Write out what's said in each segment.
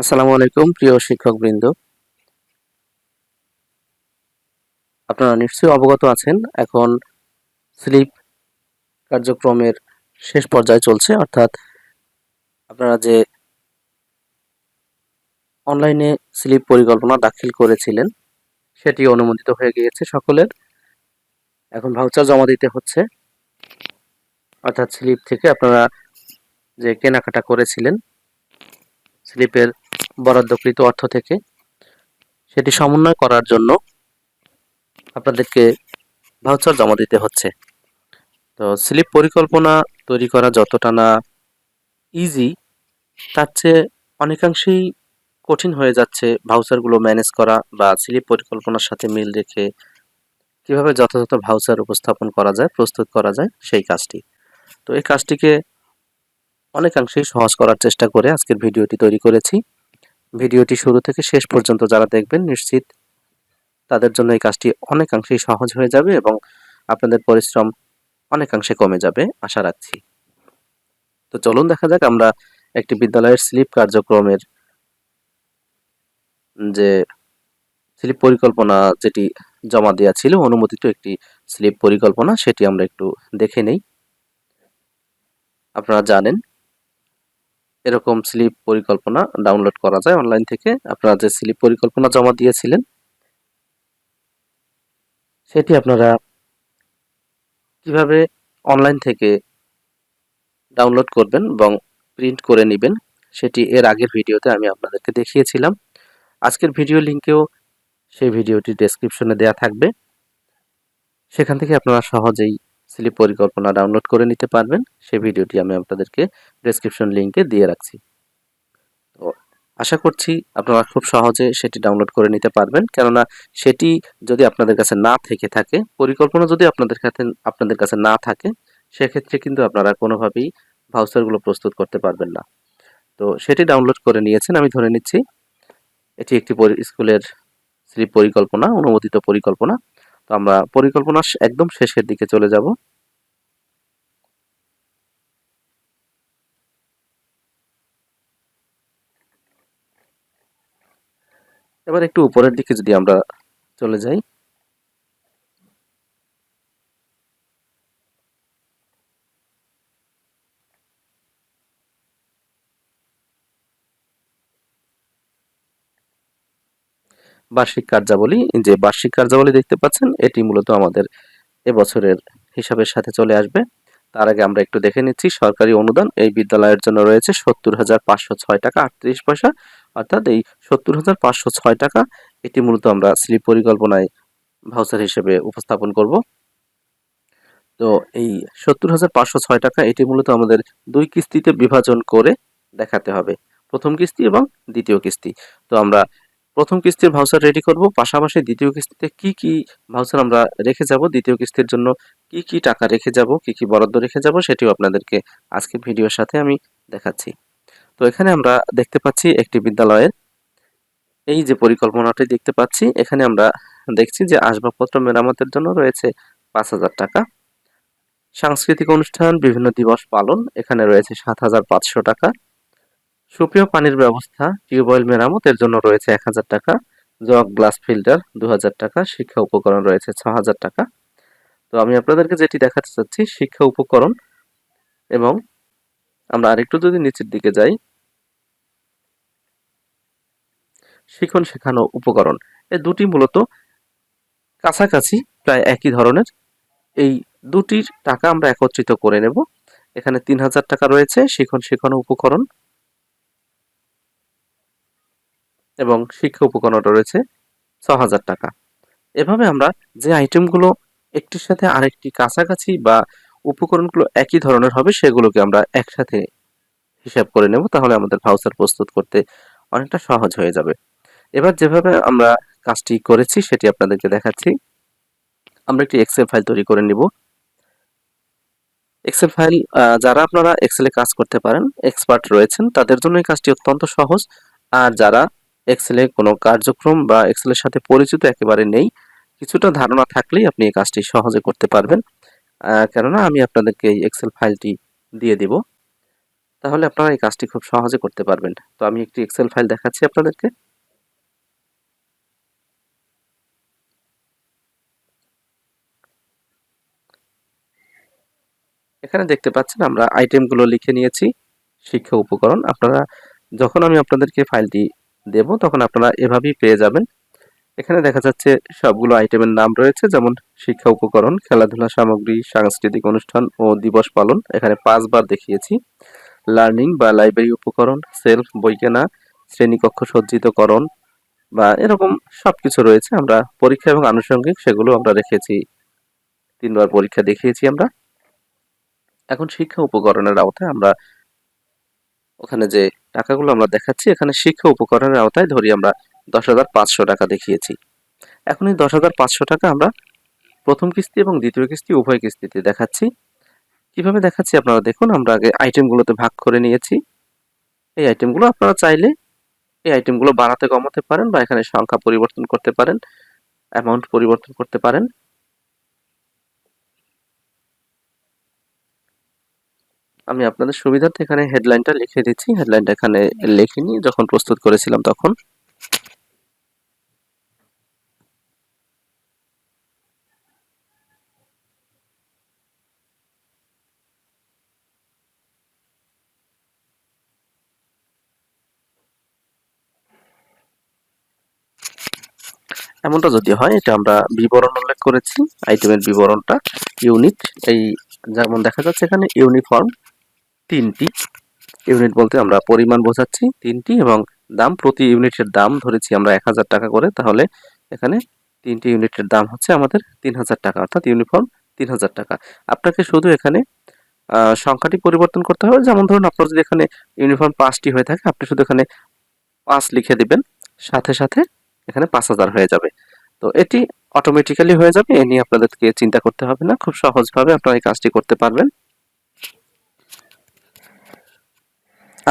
আসসালামু আলাইকুম, প্রিয় শিক্ষকবৃন্দ। আপনারা নিশ্চয়ই অবগত আছেন, এখন স্লিপ কার্যক্রমের শেষ পর্যায়ে চলছে, অর্থাৎ আপনারা যে অনলাইনে স্লিপ পরিকল্পনা দাখিল করেছিলেন, সেটি অনুমোদিত হয়ে গিয়েছে সকলের। এখন ভাউচার জমা দিতে হচ্ছে। অর্থাৎ স্লিপ থেকে আপনারা যে কেনাকাটা করেছিলেন স্লিপের বরাদ্দকৃত অর্থ থেকে সেটি সমন্বয় করার জন্য আপনাদেরকে ভাউচার জমা দিতে হচ্ছে। তো স্লিপ পরিকল্পনা তৈরি করা যতটা না ইজি তার চেয়ে অনেকাংশেই কঠিন হয়ে যাচ্ছে ভাউচারগুলো ম্যানেজ করা বা স্লিপ পরিকল্পনার সাথে মিল রেখে কীভাবে যথাযথ ভাউচার উপস্থাপন করা যায়, প্রস্তুত করা যায়, সেই কাজটি। তো এই কাজটিকে অনেকাংশেই সহজ করার চেষ্টা করে আজকের ভিডিওটি তৈরি করেছি। ভিডিওটি শুরু থেকে শেষ পর্যন্ত যারা দেখবেন নিশ্চিত তাদের জন্য এই কাজটি অনেকাংশেই সহজ হয়ে যাবে এবং আপনাদের পরিশ্রম অনেকাংশে কমে যাবে, আশা রাখছি। তো চলুন দেখা যাক আমরা একটি বিদ্যালয়ের স্লিপ কার্যক্রমের যে স্লিপ পরিকল্পনা যেটি জমা দেওয়া ছিল, অনুমোদিত একটি স্লিপ পরিকল্পনা, সেটি আমরা একটু দেখে নেই। আপনারা জানেন এরকম স্লিপ পরিকল্পনা ডাউনলোড করা যায় অনলাইন থেকে। আপনারা যে স্লিপ পরিকল্পনা জমা দিয়েছিলেন, সেটি আপনারা কীভাবে অনলাইন থেকে ডাউনলোড করবেন এবং প্রিন্ট করে নেবেন, সেটি এর আগের ভিডিওতে আমি আপনাদেরকে দেখিয়েছিলাম। আজকের ভিডিও লিঙ্কেও সেই ভিডিওটি ডেসক্রিপশনে দেওয়া থাকবে। সেখান থেকে আপনারা সহজেই স্লিপ পরিকল্পনা ডাউনলোড করে নিতে পারবেন। সেই ভিডিওটি আমি আপনাদেরকে ডেসক্রিপশন লিঙ্কে দিয়ে রাখছি। তো আশা করছি আপনারা খুব সহজে সেটি ডাউনলোড করে নিতে পারবেন। কেননা সেটি যদি আপনাদের কাছে না থেকে থাকে, পরিকল্পনা যদি আপনাদের কাছে আপনাদের কাছে না থাকে, সেক্ষেত্রে কিন্তু আপনারা কোনোভাবেই ভাউচারগুলো প্রস্তুত করতে পারবেন না। তো সেটি ডাউনলোড করে নিয়েছেন, আমি ধরে নিচ্ছি। এটি একটি স্কুলের স্লিপ পরিকল্পনা, অনুমোদিত পরিকল্পনা। তো আমরা পরিকল্পনা একদম শেষের দিকে চলে যাব। এবার একটু উপরের দিকে যদি আমরা চলে যাই। বার্ষিক কার্যাবলী, যে বার্ষিক কার্যাবলী দেখতে পাচ্ছেন, এটি মূলত আমাদের এবছরের হিসাবের সাথে চলে আসবে। তার আগে আমরা একটু দেখে নিচ্ছি, সরকারি অনুদান, এই বিদ্যালয়ের জন্য রয়েছে সত্তর হাজার পাঁচশো ছয় টাকা আটত্রিশ পয়সা। অর্থাৎ এই সত্তর হাজার পাঁচশো ছয় টাকা, এটি মূলত আমরা স্লিপ পরিকল্পনায় ভাউচার হিসেবে উপস্থাপন করব। তো এই সত্তর হাজার পাঁচশো ছয় টাকা, এটি মূলত আমাদের দুই কিস্তিতে বিভাজন করে দেখাতে হবে। প্রথম কিস্তি এবং দ্বিতীয় কিস্তি। তো আমরা প্রথম কিস্তির ভাউচার রেডি করব, পাশাপাশি দ্বিতীয় কিস্তিতে কি কি ভাউচার আমরা রেখে যাব, দ্বিতীয় কিস্তির জন্য কি কি টাকা রেখে যাব, কি কি বরাদ্দ রেখে যাব, সেটিও আপনাদেরকে আজকে ভিডিওর সাথে আমি দেখাচ্ছি। তো এখানে আমরা দেখতে পাচ্ছি একটি বিদ্যালয়ের এই যে পরিকল্পনাটি দেখতে পাচ্ছি, এখানে আমরা দেখছি যে আসবাবপত্র মেরামতের জন্য রয়েছে পাঁচ হাজার টাকা। সাংস্কৃতিক অনুষ্ঠান, বিভিন্ন দিবস পালন, এখানে রয়েছে সাত হাজার পাঁচশো টাকা। সুপেয় পানির ব্যবস্থা, টিউবওয়েল মেরামতের জন্য রয়েছে এক হাজার টাকা। জগ গ্লাস ফিল্টার দু হাজার টাকা। শিক্ষা উপকরণ রয়েছে ছ হাজার টাকা। তো আমি আপনাদেরকে যেটি দেখাতে চাচ্ছি, শিক্ষা উপকরণ। এবং আমরা আরেকটু যদি নিচের দিকে যাই, শিখন শেখানো উপকরণ। এই দুটি মূলত কাছাকাছি প্রায় একই ধরনের। এই দুটির টাকা আমরা একত্রিত করে নেব। এখানে তিন হাজার টাকা রয়েছে শিখন শেখানো উপকরণ। এবং শিক্ষা উপকরণটা রয়েছে ছ হাজার টাকা। এভাবে আমরা যে আইটেমগুলো একটির সাথে আরেকটি কাছাকাছি বা উপকরণগুলো একই ধরনের হবে, সেগুলোকে আমরা একসাথে হিসাব করে নেব, তাহলে আমাদের ভাউচার প্রস্তুত করতে অনেকটা সহজ হয়ে যাবে। এবার যেভাবে আমরা কাজটি করেছি, সেটি আপনাদেরকে দেখাচ্ছি। আমরা একটি এক্সেল ফাইল তৈরি করে নিব। এক্সেল ফাইল যারা আপনারা এক্সেলে কাজ করতে পারেন এক্সপার্ট রয়েছেন, তাদের জন্য এই কাজটি অত্যন্ত সহজ। আর যারা এক্সেলে কোনো কার্যক্রম বা এক্সেলের সাথে পরিচিত একেবারে নেই। কিছুটা ধারণা থাকলেই আপনি এই কাজটি সহজে করতে পারবেন। কেননা আমি আপনাদেরকে এই এক্সেল ফাইলটি দিয়ে দিব। তাহলে আপনারা এই কাজটি খুব সহজে করতে পারবেন। তো আমি একটি এক্সেল ফাইল দেখাচ্ছি আপনাদেরকে। এখানে দেখতে পাচ্ছেন আমরা আইটেমগুলো লিখে নিয়েছি। শিক্ষা উপকরণ। আপনারা, যখন আমি আপনাদেরকে ফাইলটি দেব, তখন আপনারা এভাবেই পেয়ে যাবেন। এখানে দেখা যাচ্ছে সবগুলো আইটেমের নাম রয়েছে, যেমন শিক্ষা উপকরণ, খেলাধুলা সামগ্রী, সাংস্কৃতিক অনুষ্ঠান ও দিবস পালন। এখানে পাঁচবার দেখিয়েছি। লার্নিং বা লাইব্রেরি উপকরণ, সেলফ, বই কেনা, শ্রেণীকক্ষ সজ্জিতকরণ বা এরকম সব কিছু রয়েছে। আমরা পরীক্ষা এবং আনুষঙ্গিক সেগুলো আমরা রেখেছি। তিনবার পরীক্ষা দেখিয়েছি আমরা। এখন শিক্ষা উপকরণের আওতায় আমরা ওখানে যে টাকাগুলো আমরা দেখাচ্ছি। এখানে শিক্ষা উপকরণের আওতায় ধরি আমরা দশ হাজার পাঁচশো টাকা দেখিয়েছি। এখন এই দশ হাজার পাঁচশো টাকা আমরা প্রথম কিস্তি এবং দ্বিতীয় কিস্তি, উভয় কিস্তিতে দেখাচ্ছি। কীভাবে দেখাচ্ছি আপনারা দেখুন, আমরা আগে আইটেমগুলোতে ভাগ করে নিয়েছি। এই আইটেমগুলো আপনারা চাইলে, এই আইটেমগুলো বাড়াতে কমাতে পারেন বা এখানে সংখ্যা পরিবর্তন করতে পারেন অ্যামাউন্ট পরিবর্তন করতে পারেন। আমি আপনাদের সুবিধার্থে এখানে হেডলাইনটা লিখে দিচ্ছি। হেডলাইনটা এখানে লিখিনি, যখন প্রস্তুত করেছিলাম তখন। এমনটা যদি হয়, এটা আমরা বিবরণ উল্লেখ করেছি আইটেমের বিবরণটা ইউনিট এই যেমন দেখা যাচ্ছে এখানে ইউনিফর্ম তিনটি ইউনিট বলতে আমরা পরিমাণ বোঝাচ্ছি, তিনটি এবং দাম, প্রতি ইউনিটের দাম ধরেছি আমরা এক হাজার টাকা করে, তাহলে এখানে তিনটি ইউনিটের দাম হচ্ছে আমাদের তিন হাজার টাকা, অর্থাৎ ইউনিফর্ম তিন হাজার টাকা। আপনাকে শুধু এখানে সংখ্যাটি পরিবর্তন করতে হবে। যেমন ধরুন, আপনার যদি এখানে ইউনিফর্ম পাঁচটি হয়ে থাকে, আপনি শুধু এখানে পাঁচ লিখে দিবেন, সাথে সাথে এখানে পাঁচ হাজার হয়ে যাবে। তো এটি অটোমেটিক্যালি হয়ে যাবে, এ নিয়ে আপনাদেরকে চিন্তা করতে হবে না, খুব সহজভাবে আপনারা এই কাজটি করতে পারবেন।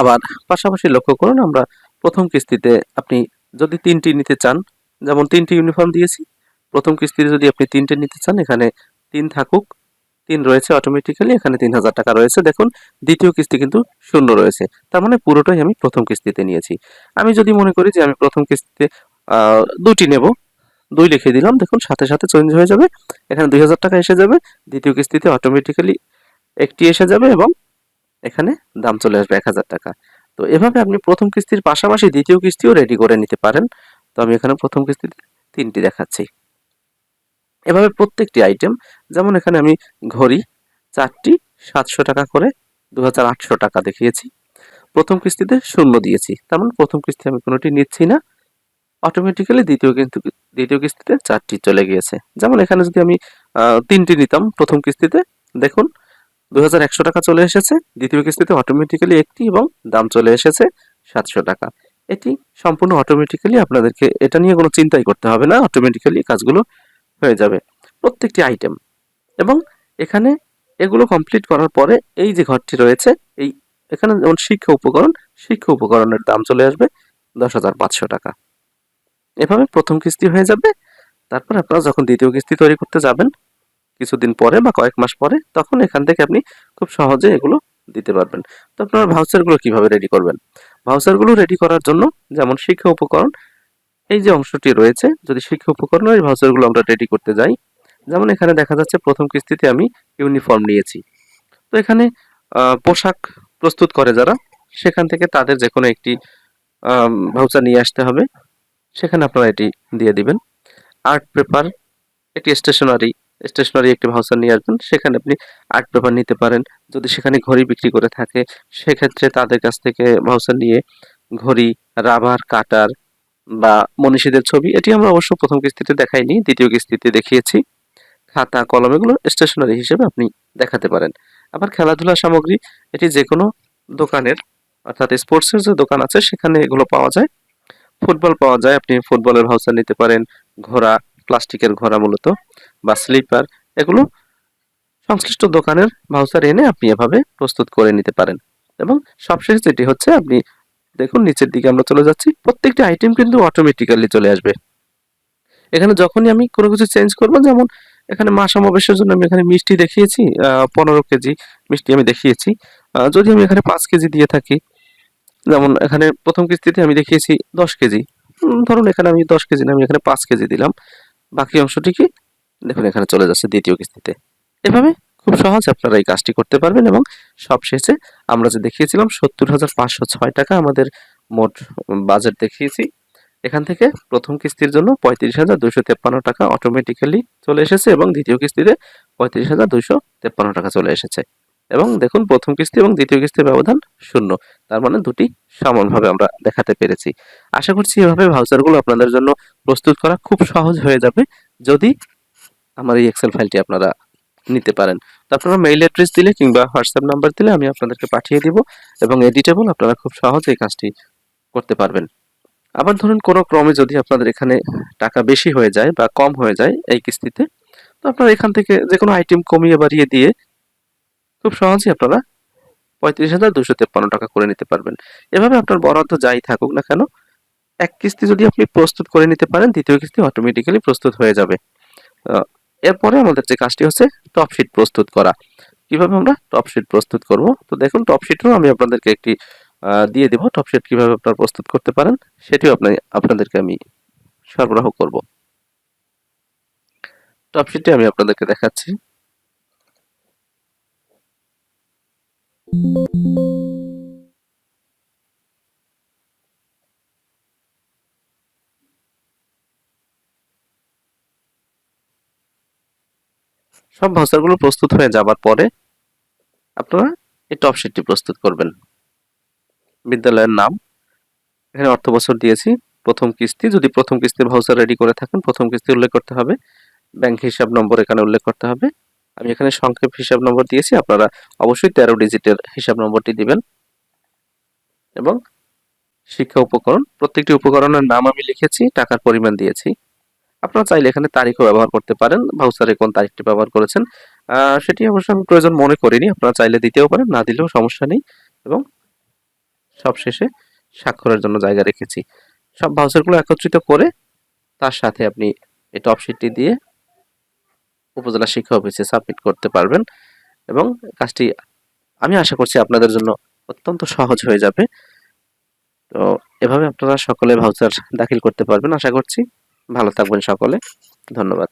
আবার পাশাপাশি লক্ষ্য করুন আমরা প্রথম কিস্তিতে আপনি যদি তিনটি নিতে চান, যেমন তিনটি ইউনিফর্ম দিয়েছি, প্রথম কিস্তিতে যদি আপনি তিনটে নিতে চান, এখানে তিন থাকুক, তিন রয়েছে অটোমেটিক্যালি এখানে তিন হাজার টাকা রয়েছে। দেখুন, দ্বিতীয় কিস্তি কিন্তু শূন্য রয়েছে। তার মানে পুরোটাই আমি প্রথম কিস্তিতে নিয়েছি। আমি যদি মনে করি যে আমি প্রথম কিস্তিতে দুটি নেব, দুই লিখে দিলাম, দেখুন, সাথে সাথে চেঞ্জ হয়ে যাবে। এখানে দুই হাজার টাকা এসে যাবে, দ্বিতীয় কিস্তিতে অটোমেটিক্যালি একটি এসে যাবে এবং এখানে দাম চলে আসবে এক হাজার টাকা। তো এভাবে আপনি প্রথম কিস্তির পাশাপাশি দ্বিতীয় কিস্তিও রেডি করে নিতে পারেন। তো আমি এখানে প্রথম কিস্তিতে তিনটি দেখাচ্ছি। এভাবে প্রত্যেকটি আইটেম যেমন এখানে আমি ঘড়ি চারটি সাতশো টাকা করে দু হাজার আটশো টাকা দেখিয়েছি। প্রথম কিস্তিতে শূন্য দিয়েছি। তেমন মানে প্রথম কিস্তি আমি কোনোটি নিচ্ছি না। অটোমেটিক্যালি দ্বিতীয় কিন্তু, দ্বিতীয় কিস্তিতে চারটি চলে গিয়েছে। যেমন এখানে যদি আমি তিনটি নিতাম প্রথম কিস্তিতে, দেখুন দুই হাজার একশো টাকা চলে এসেছে। দ্বিতীয় কিস্তিতে অটোমেটিক্যালি একটি এবং দাম চলে এসেছে সাতশো টাকা। এটি সম্পূর্ণ অটোমেটিক্যালি আপনাদেরকে এটা নিয়ে কোনো চিন্তাই করতে হবে না অটোমেটিক্যালি কাজগুলো হয়ে যাবে। প্রত্যেকটি আইটেম এবং এখানে এগুলো কমপ্লিট করার পরে এই যে ঘরটি রয়েছে, এই এখানে যেমন শিক্ষা উপকরণ, শিক্ষা উপকরণের দাম চলে আসবে দশ হাজার পাঁচশো টাকা। এভাবে প্রথম কিস্তি হয়ে যাবে। তারপর আপনারা যখন দ্বিতীয় কিস্তি তৈরি করতে যাবেন কিছুদিন পরে বা কয়েক মাস পরে তখন এখান থেকে আপনি খুব সহজে এগুলো দিতে পারবেন। তো আপনারা ভাউচারগুলো কীভাবে রেডি করবেন? ভাউচারগুলো রেডি করার জন্য যেমন শিক্ষা উপকরণ, এই যে অংশটি রয়েছে, যদি শিক্ষা উপকরণ এই ভাউচারগুলো আমরা রেডি করতে যাই, যেমন এখানে দেখা যাচ্ছে প্রথম কিস্তিতে আমি ইউনিফর্ম নিয়েছি। তো এখানে পোশাক প্রস্তুত করে যারা, সেখান থেকে তাদের যে কোনো একটি ভাউচার নিয়ে আসতে হবে। সেখানে আপনারা এটি দিয়ে দিবেন। আর্ট পেপার এটি স্টেশনারি স্টেশনারি একটি ভাউচার নিয়ে আসবেন, সেখানে আপনি আর্ট পেপার নিতে পারেন। যদি সেখানে ঘড়ি বিক্রি করে থাকে, সেক্ষেত্রে তাদের কাছ থেকে ভাউচার নিয়ে ঘড়ি, রাবার, কাটার বা মনীষীদের ছবি, এটি আমরা অবশ্য প্রথম কিস্তিতে দেখাইনি, দ্বিতীয় কিস্তিতে দেখিয়েছি। খাতা, কলম, এগুলো স্টেশনারি হিসেবে আপনি দেখাতে পারেন। আবার খেলাধুলা সামগ্রী, এটি যে কোনো দোকানের, অর্থাৎ স্পোর্টসের যে দোকান আছে, সেখানে এগুলো পাওয়া যায়। ফুটবল পাওয়া যায়, আপনি ফুটবলের ভাউচার নিতে পারেন, ঘোড়া, প্লাস্টিকের ঘোড়া মূলত। বা স্লিপার, এগুলো সংশ্লিষ্ট দোকানের ভাউচার এনে আপনি এভাবে প্রস্তুত করে নিতে পারেন। এবং সবশেষ যেটি হচ্ছে, আপনি দেখুন নিচের দিকে আমরা চলে যাচ্ছি, প্রত্যেকটি আইটেম কিন্তু অটোমেটিক্যালি চলে আসবে। এখানে যখনই আমি কোনো কিছু চেঞ্জ করব, যেমন এখানে মা সমাবেশের জন্য আমি এখানে মিষ্টি দেখিয়েছি পনেরো কেজি মিষ্টি আমি দেখিয়েছি। যদি আমি এখানে পাঁচ কেজি দিয়ে থাকি, যেমন এখানে প্রথম কিস্তিতে আমি দেখিয়েছি দশ কেজি। ধরুন এখানে আমি দশ কেজি না, আমি এখানে পাঁচ কেজি দিলাম। বাকি অংশটি কি দেখুন, এখানে চলে যাচ্ছে দ্বিতীয় কিস্তিতে। এভাবে খুব সহজ আপনারা এই কাজটি করতে পারবেন এবং সবশেষে আমরা যে দেখিয়েছিলাম, সত্তর হাজার পাঁচশো ছয় টাকা আমাদের মোট বাজেট দেখিয়েছি। এখান থেকে প্রথম কিস্তির জন্য পঁয়ত্রিশ হাজার দুইশো তেপ্পান্ন টাকা অটোমেটিক্যালি চলে এসেছে এবং দ্বিতীয় কিস্তিতে পঁয়ত্রিশ হাজার দুইশো তেপ্পান্ন টাকা চলে এসেছে। এবং দেখুন, প্রথম কিস্তি এবং দ্বিতীয় কিস্তির ব্যবধান শূন্য। তার মানে দুটি সমানভাবে আমরা দেখাতে পেরেছি। আশা করছি এভাবে ভাউচারগুলো আপনাদের জন্য প্রস্তুত করা খুব সহজ হয়ে যাবে। যদি আমার এই এক্সেল ফাইলটি আপনারা নিতে পারেন। আপনারা মেইল অ্যাড্রেস দিলে কিংবা হোয়াটসঅ্যাপ নাম্বার দিলে আমি আপনাদেরকে পাঠিয়ে দিব এবং এডিটেবল আপনারা খুব সহজে এই কাজটি করতে পারবেন। আবার ধরুন কোনো ক্রমে যদি আপনাদের এখানে টাকা বেশি হয়ে যায় বা কম হয়ে যায় এই কিস্তিতে, তো আপনারা এখান থেকে যে কোনো আইটেম কমিয়ে বাড়িয়ে দিয়ে খুব সহজেই আপনারা পঁয়ত্রিশ হাজার দুশো তেপ্পান্ন টাকা করে নিতে পারবেন। এভাবে আপনার বরাদ্দ যাই থাকুক না কেন, এক কিস্তি যদি আপনি প্রস্তুত করে নিতে পারেন, দ্বিতীয় কিস্তি অটোমেটিক্যালি প্রস্তুত হয়ে যাবে। এরপরে আমাদের যে কাজটি হচ্ছে টপ শিট প্রস্তুত করা। কীভাবে আমরা টপ শিট প্রস্তুত করব? তো দেখুন টপ শিটও আমি আপনাদেরকে একটি দিয়ে দিব। টপ শিট কীভাবে আপনারা প্রস্তুত করতে পারেন, সেটিও আপনি, আপনাদেরকে আমি সরবরাহ করব। টপ শিটে আমি আপনাদেরকে দেখাচ্ছি। সব ভাউচারগুলো প্রস্তুত হয়ে যাবার পরে আপনারা এই টপ শিটটি প্রস্তুত করবেন। বিদ্যালয়ের নাম। এখানে অর্থ বছর দিয়েছি। প্রথম কিস্তি, যদি প্রথম কিস্তির ভাউচার রেডি করে থাকেন, প্রথম কিস্তি উল্লেখ করতে হবে। ব্যাংক হিসাব নম্বর এখানে উল্লেখ করতে হবে। আমি এখানে সংক্ষেপ হিসাব নম্বর দিয়েছি, আপনারা অবশ্যই তেরো ডিজিটের হিসাব নম্বরটি দিবেন। এবং শিক্ষা উপকরণ, প্রত্যেকটি উপকরণের নাম আমি লিখেছি, টাকার পরিমাণ দিয়েছি। আপনারা চাইলে এখানে তারিখও ব্যবহার করতে পারেন ভাউচারে কোন তারিখটি ব্যবহার করেছেন। সেটি অবশ্য আমি প্রয়োজন মনে করিনি, আপনারা চাইলে দিতেও পারেন, না দিলেও সমস্যা নেই এবং সবশেষে স্বাক্ষরের জন্য জায়গা রেখেছি। সব ভাউচারগুলো একত্রিত করে তার সাথে আপনি এই টপ শিটটি দিয়ে উপজেলা শিক্ষা অফিসে সাবমিট করতে পারবেন এবং কাজটি আমি আশা করছি আপনাদের জন্য অত্যন্ত সহজ হয়ে যাবে। তো এভাবে আপনারা সকলে ভাউচার দাখিল করতে পারবেন, আশা করছি। ভালো থাকবেন সকলে। ধন্যবাদ।